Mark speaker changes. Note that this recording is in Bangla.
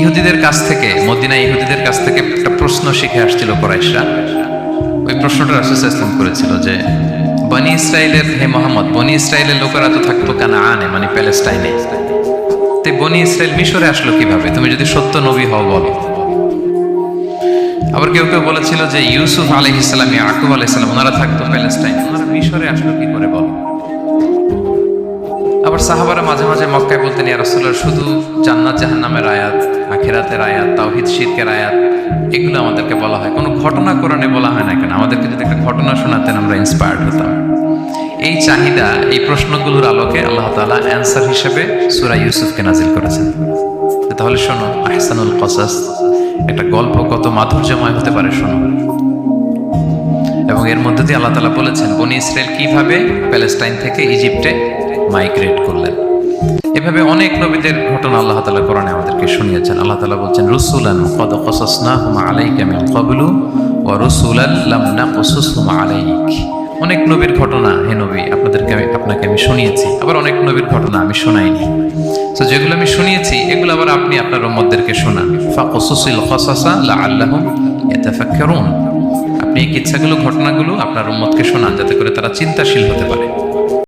Speaker 1: ইহুদিদের কাছ থেকে মদিনা ইহুদিদের কাছ থেকে একটা প্রশ্ন শিখে আসছিল কোরাইশরা। ওই প্রশ্নটা রাসুল ইসলাম করেছিল যে, বনি ইসরায়েলের হে মোহাম্মদ, বনি ইসরায়েলের লোকেরা তো থাকতো কানা আনে মানে প্যালেস্টাইনে। তো বনি ইসরায়েল মিশরে আসলো কীভাবে? তুমি যদি সত্য নবী হও, বলো। আবার কেউ কেউ বলেছিল যে, ইউসুফ আলহ ইসলাম ইয়াকুব আলহ ইসলাম ওনারা থাকতো প্যালেস্টাইন, ওনারা মিশরে আসলো কি করে, বলো? আবার সাহাবারা মাঝে মাঝে মক্কায় বলতেন, ইয়া শুধু জান্নাত জাহান্নামের আয়াত, আখেরাতের আয়াত, তাওহীদ, শিরকের আয়াত, এগুলো আমাদেরকে বলা হয়। কোনো ঘটনা কোরআনে বলা হয় না কেন? আমাদেরকে যদি একটা ঘটনা শোনাতেন, আমরা ইন্সপায়ার্ড হতাম। এই চাহিদা, এই প্রশ্নগুলোর আলোকে আল্লাহ তাআলা অ্যান্সার হিসেবে সুরা ইউসুফকে নাজিল করেছেন। তাহলে শোনো, আহসানুল কসাস, একটা গল্প কত মাধুর্যময় হতে পারে, শোনো। এবং এর মধ্যে দিয়ে আল্লাহ তালা বলেছেন, বনি ইসরায়েল কীভাবে প্যালেস্টাইন থেকে ইজিপ্টে মাইগ্রেট করলেন। এভাবে অনেক নবীদের ঘটনা আল্লাহ তালা কোরআনে আমাদেরকে শুনিয়েছেন। আল্লাহ তালা বলছেন, রসুলান কদ কসাসনাহুম আলাইকা মিন ক্বাবলু ওয়া রসুলান লাম নাকসুসহুম আলাইক। অনেক নবীর ঘটনা, হে নবী, আপনাদেরকে আমি আপনাকে আমি শুনিয়েছি। আবার অনেক নবীর ঘটনা আমি শোনাইনি। তো যেগুলো আমি শুনিয়েছি, এগুলো আবার আপনি আপনার উম্মতদেরকে শোনান। ফাকসুসিল কসাসা লাআল্লাহুম ইয়াতাফাক্কারুন। আপনি এই কিচ্ছাগুলো ঘটনাগুলো আপনার উম্মতকে শোনান, যাতে করে তারা চিন্তাশীল হতে পারে।